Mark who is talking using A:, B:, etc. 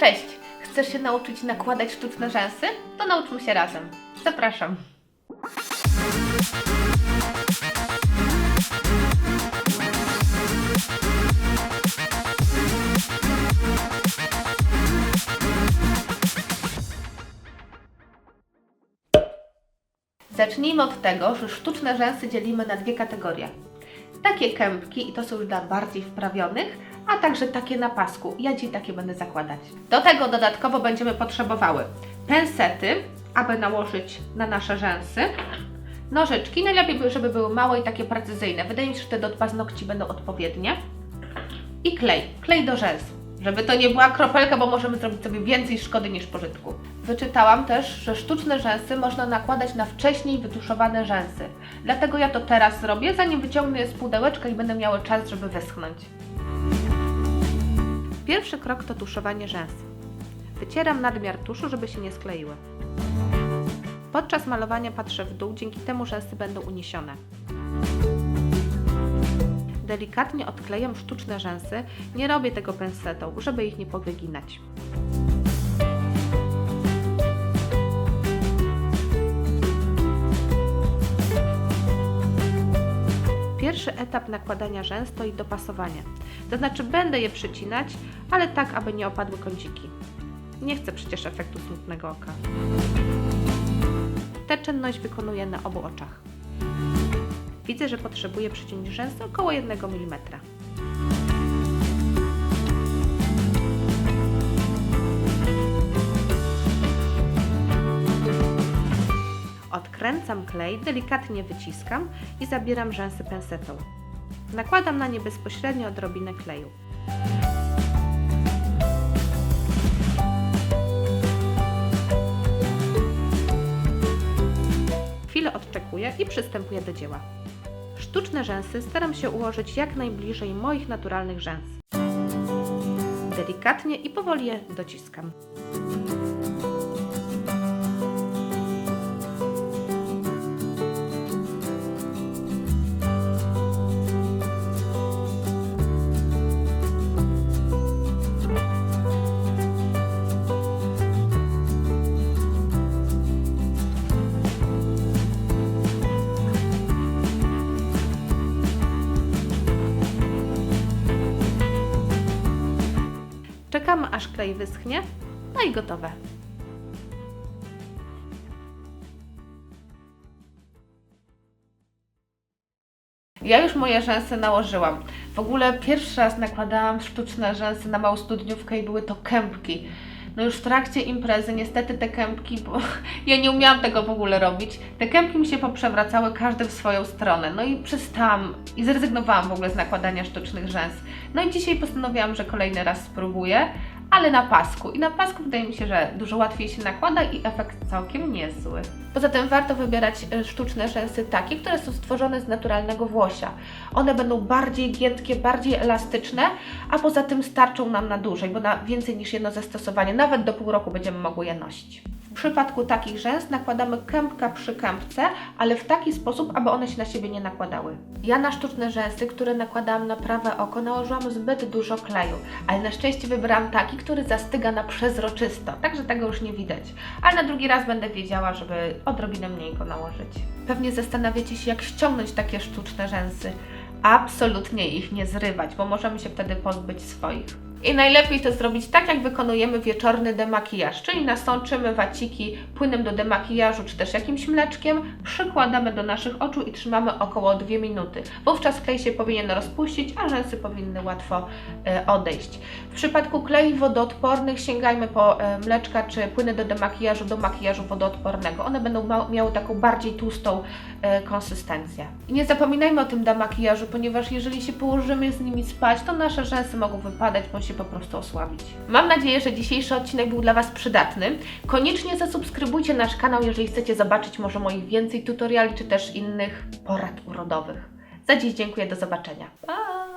A: Cześć! Chcesz się nauczyć nakładać sztuczne rzęsy? To nauczmy się razem. Zapraszam. Zacznijmy od tego, że sztuczne rzęsy dzielimy na dwie kategorie. Takie kępki, i to są już dla bardziej wprawionych, a także takie na pasku. Ja Ci takie będę zakładać. Do tego dodatkowo będziemy potrzebowały pensety, aby nałożyć na nasze rzęsy, nożyczki, najlepiej, by- żeby były małe i takie precyzyjne. Wydaje mi się, że te do paznokci będą odpowiednie. I klej, klej do rzęs, żeby to nie była kropelka, bo możemy zrobić sobie więcej szkody niż pożytku. Wyczytałam też, że sztuczne rzęsy można nakładać na wcześniej wytuszowane rzęsy. Dlatego ja to teraz zrobię, zanim wyciągnę je z pudełeczka i będę miała czas, żeby wyschnąć. Pierwszy krok to tuszowanie rzęs. Wycieram nadmiar tuszu, żeby się nie skleiły. Podczas malowania patrzę w dół, dzięki temu rzęsy będą uniesione. Delikatnie odklejam sztuczne rzęsy, nie robię tego pensetą, żeby ich nie powyginać. Pierwszy etap nakładania rzęs to ich dopasowanie. To znaczy będę je przycinać, ale tak, aby nie opadły kąciki. Nie chcę przecież efektu smutnego oka. Tę czynność wykonuję na obu oczach. Widzę, że potrzebuję przyciąć rzęsy około 1 mm. Odkręcam klej, delikatnie wyciskam i zabieram rzęsy pensetą. Nakładam na nie bezpośrednio odrobinę kleju. Chwilę odczekuję i przystępuję do dzieła. Sztuczne rzęsy staram się ułożyć jak najbliżej moich naturalnych rzęs. Delikatnie i powoli je dociskam. Czekamy aż klej wyschnie. No i gotowe. Ja już moje rzęsy nałożyłam. W ogóle pierwszy raz nakładałam sztuczne rzęsy na małą studniówkę i były to kępki. No już w trakcie imprezy niestety te kępki, bo ja nie umiałam tego w ogóle robić, te kępki mi się poprzewracały każdy w swoją stronę. No i przestałam i zrezygnowałam w ogóle z nakładania sztucznych rzęs. No i dzisiaj postanowiłam, że kolejny raz spróbuję, ale na pasku. I na pasku wydaje mi się, że dużo łatwiej się nakłada i efekt całkiem niezły. Poza tym warto wybierać e, sztuczne rzęsy takie, które są stworzone z naturalnego włosia. One będą bardziej giętkie, bardziej elastyczne, a poza tym starczą nam na dłużej, bo na więcej niż jedno zastosowanie, nawet do pół roku będziemy mogły je nosić. W przypadku takich rzęs nakładamy kępka przy kępce, ale w taki sposób, aby one się na siebie nie nakładały. Ja na sztuczne rzęsy, które nakładałam na prawe oko, nałożyłam zbyt dużo kleju, ale na szczęście wybrałam taki, który zastyga na przezroczysto, także tego już nie widać. Ale na drugi raz będę wiedziała, żeby odrobinę mniej go nałożyć. Pewnie zastanawiacie się, jak ściągnąć takie sztuczne rzęsy. Absolutnie ich nie zrywać, bo możemy się wtedy pozbyć swoich. I najlepiej to zrobić tak, jak wykonujemy wieczorny demakijaż, czyli nasączymy waciki płynem do demakijażu, czy też jakimś mleczkiem, przykładamy do naszych oczu i trzymamy około 2 minuty. Wówczas klej się powinien rozpuścić, a rzęsy powinny łatwo e, odejść. W przypadku klei wodoodpornych sięgajmy po e, mleczka czy płyny do demakijażu, do makijażu wodoodpornego. One będą miały taką bardziej tłustą e, konsystencję. I nie zapominajmy o tym demakijażu, ponieważ jeżeli się położymy z nimi spać, to nasze rzęsy mogą wypadać bądź się po prostu osłabić. Mam nadzieję, że dzisiejszy odcinek był dla Was przydatny. Koniecznie zasubskrybujcie nasz kanał, jeżeli chcecie zobaczyć może moich więcej tutoriali, czy też innych porad urodowych. Za dziś dziękuję, do zobaczenia. Pa!